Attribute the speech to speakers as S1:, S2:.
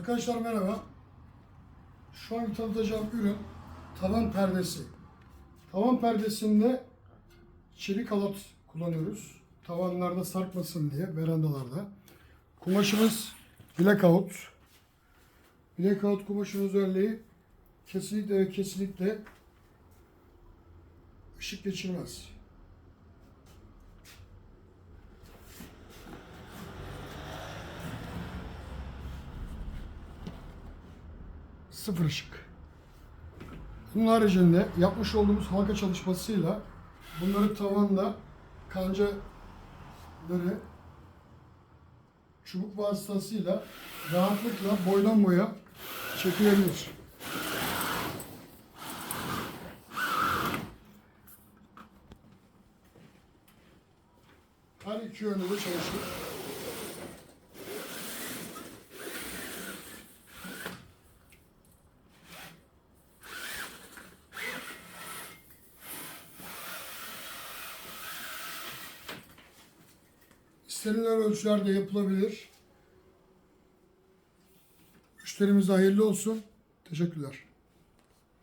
S1: Arkadaşlar merhaba. Şu an tanıtacağım ürün tavan perdesi. Tavan perdesinde çelik halat kullanıyoruz. Tavanlarda sarkmasın diye verandalarda. Kumaşımız blackout. Blackout kumaşın özelliği kesinlikle kesinlikle ışık geçirmez. Sıfır ışık. Bunun haricinde yapmış olduğumuz halka çalışmasıyla bunları tavanda kancaları çubuk vasıtasıyla rahatlıkla boydan boya çekilebilir. Her iki yönde de çalışır. İstenilen ölçülerde yapılabilir. Müşterimize hayırlı olsun. Teşekkürler.